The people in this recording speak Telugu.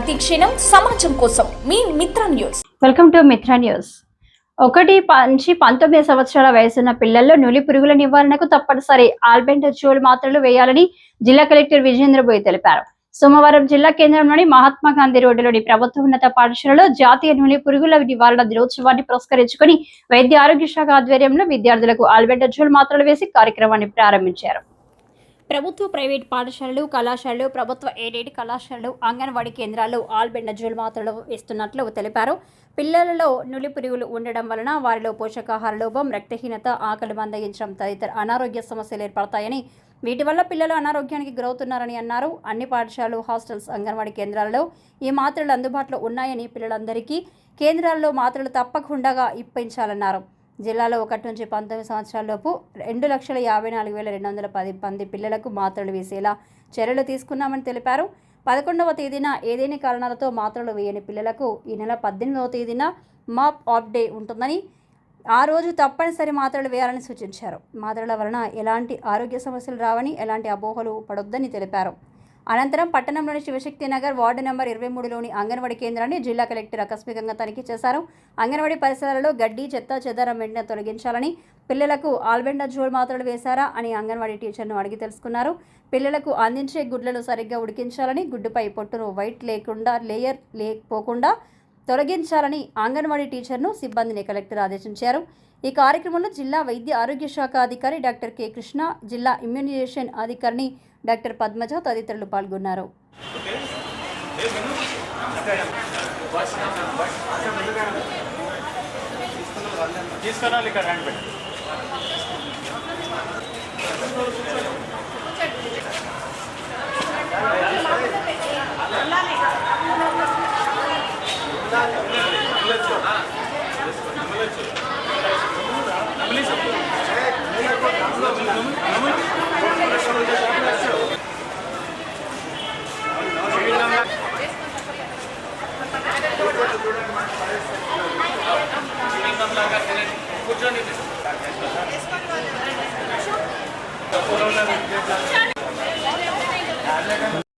ప్రతిక్షణం సమాజం కోసం. మీ Mitra news. Welcome to Mitra news. ఒకటి నుంచి పంతొమ్మిది సంవత్సరాల వయసున్న పిల్లల్లో నులి పురుగుల నివారణకు తప్పనిసరి ఆల్బెండజోల్ మాత్రలు వేయాలని జిల్లా కలెక్టర్ విజేంద్రబోయ్ తెలిపారు. సోమవారం జిల్లా కేంద్రంలోని మహాత్మా గాంధీ రోడ్డులోని ప్రభుత్వ ఉన్నత పాఠశాలలో జాతీయ నులి పురుగుల నివారణ దినోత్సవాన్ని పురస్కరించుకుని వైద్య ఆరోగ్య శాఖ ఆధ్వర్యంలో విద్యార్థులకు ఆల్బెండజోల్ మాత్రలు వేసి కార్యక్రమాన్ని ప్రారంభించారు. ప్రభుత్వ ప్రైవేట్ పాఠశాలలు కళాశాలలు ప్రభుత్వ ఎయిడెడ్ కళాశాలలు అంగన్వాడీ కేంద్రాల్లో ఆల్బెండజోల్ మాత్రలు ఇస్తున్నట్లు తెలిపారు. పిల్లలలో నులి పురుగులు ఉండడం వలన వారిలో పోషకాహార లోపం రక్తహీనత ఆకలి మందగించడం తదితర అనారోగ్య సమస్యలు ఏర్పడతాయని వీటి వల్ల పిల్లలు అనారోగ్యానికి గురవుతున్నారని అన్నారు. అన్ని పాఠశాలలు హాస్టల్స్ అంగన్వాడీ కేంద్రాలలో ఈ మాత్రలు అందుబాటులో ఉన్నాయని పిల్లలందరికీ కేంద్రాల్లో మాత్రలు తప్పకుండా ఇప్పించాలన్నారు. జిల్లాలో ఒకటి నుంచి పంతొమ్మిది సంవత్సరాలలోపు రెండు లక్షల యాభై నాలుగు వేల రెండు వందల పది మంది పిల్లలకు మాత్రలు వేసేలా చర్యలు తీసుకున్నామని తెలిపారు. పదకొండవ తేదీన ఏదేని కారణాలతో మాత్రలు వేయని పిల్లలకు ఈ నెల పద్దెనిమిదవ తేదీన మాప్ ఆఫ్ డే ఉంటుందని ఆ రోజు తప్పనిసరి మాత్రలు వేయాలని సూచించారు. మాత్రల వలన ఎలాంటి ఆరోగ్య సమస్యలు రావని ఎలాంటి అపోహలు పడొద్దని తెలిపారు. అనంతరం పట్టణంలోని శివశక్తి నగర్ వార్డు నెంబర్ ఇరవై మూడులోని అంగన్వాడీ కేంద్రాన్ని జిల్లా కలెక్టర్ ఆకస్మికంగా తనిఖీ చేశారు. అంగన్వాడీ పరిసరాలలో గడ్డి చెత్త చెదారం వెంటనే తొలగించాలని పిల్లలకు ఆల్బెండజోల్ మాత్రలు వేశారా అని అంగన్వాడీ టీచర్ను అడిగి తెలుసుకున్నారు. పిల్లలకు అందించే గుడ్లను సరిగ్గా ఉడికించాలని గుడ్డుపై పొట్టును వైట్ లేకుండా లేయర్ లేకపోకుండా తొలగించాలని అంగన్వాడీ టీచర్ను సిబ్బందిని కలెక్టర్ ఆదేశించారు. ఈ కార్యక్రమంలో జిల్లా వైద్య ఆరోగ్య శాఖ అధికారి డాక్టర్ కె కృష్ణ జిల్లా ఇమ్యూనైజేషన్ అధికారిని డాక్టర్ పద్మజ తదితరులు పాల్గొన్నారు. తీసుకురాలి ఇక్కడ రండి Gracias.